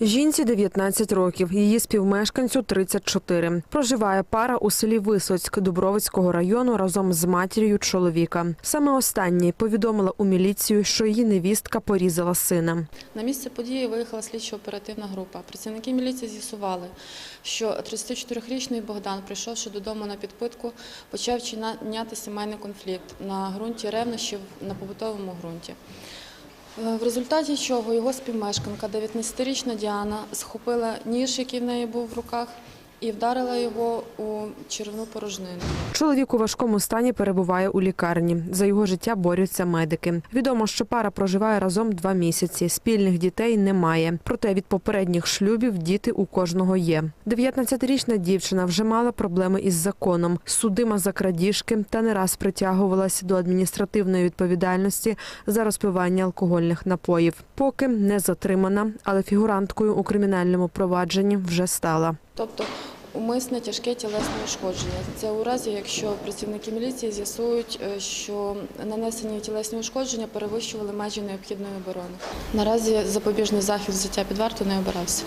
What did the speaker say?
Жінці 19 років, її співмешканцю 34. Проживає пара у селі Висоцьк Дубровицького району разом з матір'ю чоловіка. Саме останній повідомила у міліцію, що її невістка порізала сина. На місце події виїхала слідчо-оперативна група. Працівники міліції з'ясували, що 34-річний Богдан, прийшовши додому на підпитку, почав чиняти сімейний конфлікт на ґрунті ревнощів на побутовому ґрунті. Е, В результаті чого його співмешканка, 19-річна Діана, схопила ніж, який в неї був в руках, і вдарила його у червну порожнину. Чоловік у важкому стані перебуває у лікарні. За його життя борються медики. Відомо, що пара проживає разом два місяці. Спільних дітей немає. Проте від попередніх шлюбів діти у кожного є. 19-річна дівчина вже мала проблеми із законом, судима за крадіжки та не раз притягувалась до адміністративної відповідальності за розпивання алкогольних напоїв. Поки не затримана, але фігуранткою у кримінальному провадженні вже стала. Тобто умисне тяжке тілесне ушкодження. Це у разі, якщо працівники міліції з'ясують, е, що нанесені тілесні ушкодження перевищували межі необхідної оборони. Наразі запобіжний захід взяття під варту не обирався.